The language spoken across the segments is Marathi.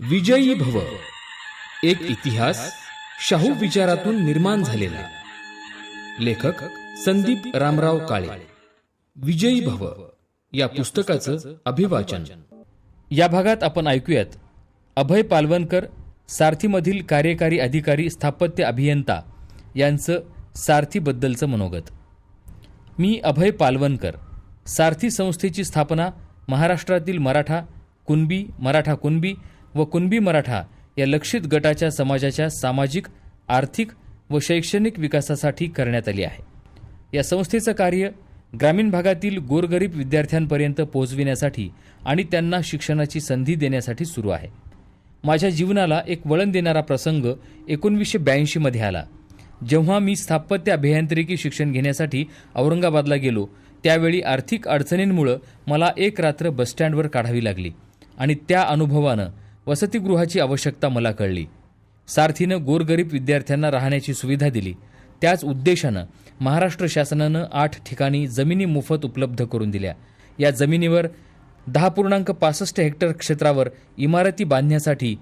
विजयी भव. एक इतिहास शाहू विचारातून निर्माण झालेला. लेखक संदीप रामराव काळे. विजयी भव. या पुस्तकाचं अभिवाचन. या भागात आपण ऐकूयात अभय पालवणकर सारथीमधील कार्यकारी अधिकारी स्थापत्य अभियंता यांचं सारथीबद्दलचं मनोगत. मी अभय पालवणकर सारथी संस्थेची स्थापना महाराष्ट्रातील मराठा कुणबी मराठा कुणबी व कुणबी मराठा या लक्षित गटाच्या समाजाच्या सामाजिक आर्थिक व शैक्षणिक विकासासाठी करण्यात आली आहे. या संस्थेचं कार्य ग्रामीण भागातील गोरगरीब विद्यार्थ्यांपर्यंत पोहोचविण्यासाठी आणि त्यांना शिक्षणाची संधी देण्यासाठी सुरू आहे. माझ्या जीवनाला एक वळण देणारा प्रसंग एकोणवीसशे ब्याऐंशीमध्ये आला. जेव्हा मी स्थापत्य अभियांत्रिकी शिक्षण घेण्यासाठी औरंगाबादला गेलो त्यावेळी आर्थिक अडचणींमुळं मला एक रात्र बसस्टँडवर काढावी लागली आणि त्या अनुभवानं वसतिगृहाची आवश्यकता मला कळली. सारथीनं गोरगरीब विद्यार्थ्यांना राहण्याची सुविधा दिली. त्याच उद्देशानं महाराष्ट्र शासनानं आठ ठिकाणी जमिनी मोफत उपलब्ध करून दिल्या. या जमिनीवर दहा पूर्णांक पासष्ट हेक्टर क्षेत्रावर इमारती बांधण्यासाठी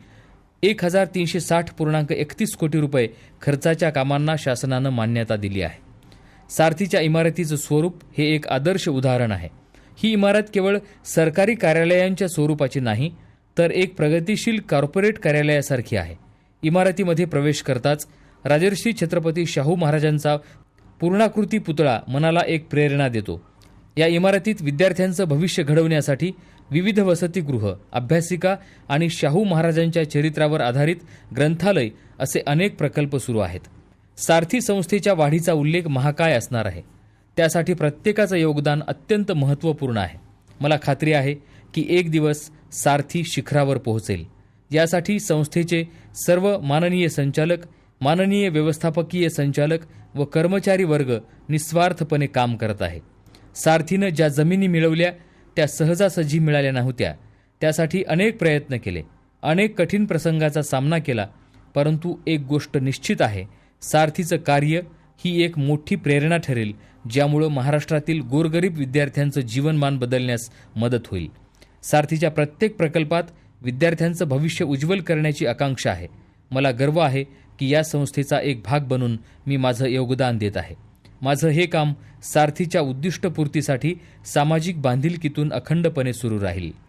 एक हजार तीनशे साठ पूर्णांक एकतीस कोटी रुपये खर्चाच्या कामांना शासनानं मान्यता दिली आहे. सारथीच्या इमारतीचं स्वरूप हे एक आदर्श उदाहरण आहे. ही इमारत केवळ सरकारी कार्यालयांच्या स्वरूपाची नाही तर एक प्रगतिशील कॉर्पोरेट कार्यालयासारखी आहे. इमारतीमध्ये प्रवेश करताच राजर्षी छत्रपती शाहू महाराजांचा पूर्णाकृती पुतळा मनाला एक प्रेरणा देतो. या इमारतीत विद्यार्थ्यांचं भविष्य घडवण्यासाठी विविध वसतिगृह अभ्यासिका आणि शाहू महाराजांच्या चरित्रावर आधारित ग्रंथालय असे अनेक प्रकल्प सुरू आहेत. सारथी संस्थेच्या वाढीचा उल्लेख महाकाय असणार आहे. त्यासाठी प्रत्येकाचं योगदान अत्यंत महत्त्वपूर्ण आहे. मला खात्री आहे की एक दिवस सारथी शिखरावर पोहोचेल. यासाठी संस्थेचे सर्व माननीय संचालक माननीय व्यवस्थापकीय संचालक व कर्मचारी वर्ग निस्वार्थपणे काम करत आहे. सारथीनं ज्या जमिनी मिळवल्या त्या सहजासहजी मिळाल्या नव्हत्या. त्यासाठी अनेक प्रयत्न केले. अनेक कठीण प्रसंगाचा सामना केला परंतु एक गोष्ट निश्चित आहे सारथीचं कार्य ही एक मोठी प्रेरणा ठरेल ज्यामुळं महाराष्ट्रातील गोरगरीब विद्यार्थ्यांचं जीवनमान बदलण्यास मदत होईल. सारथीच्या प्रत्येक प्रकल्पात विद्यार्थ्यांचं भविष्य उज्ज्वल करण्याची आकांक्षा आहे. मला गर्व आहे की या संस्थेचा एक भाग बनून मी माझं योगदान देत आहे. माझं हे काम सारथीच्या उद्दिष्टपूर्तीसाठी सामाजिक बांधिलकीतून अखंडपणे सुरू राहील.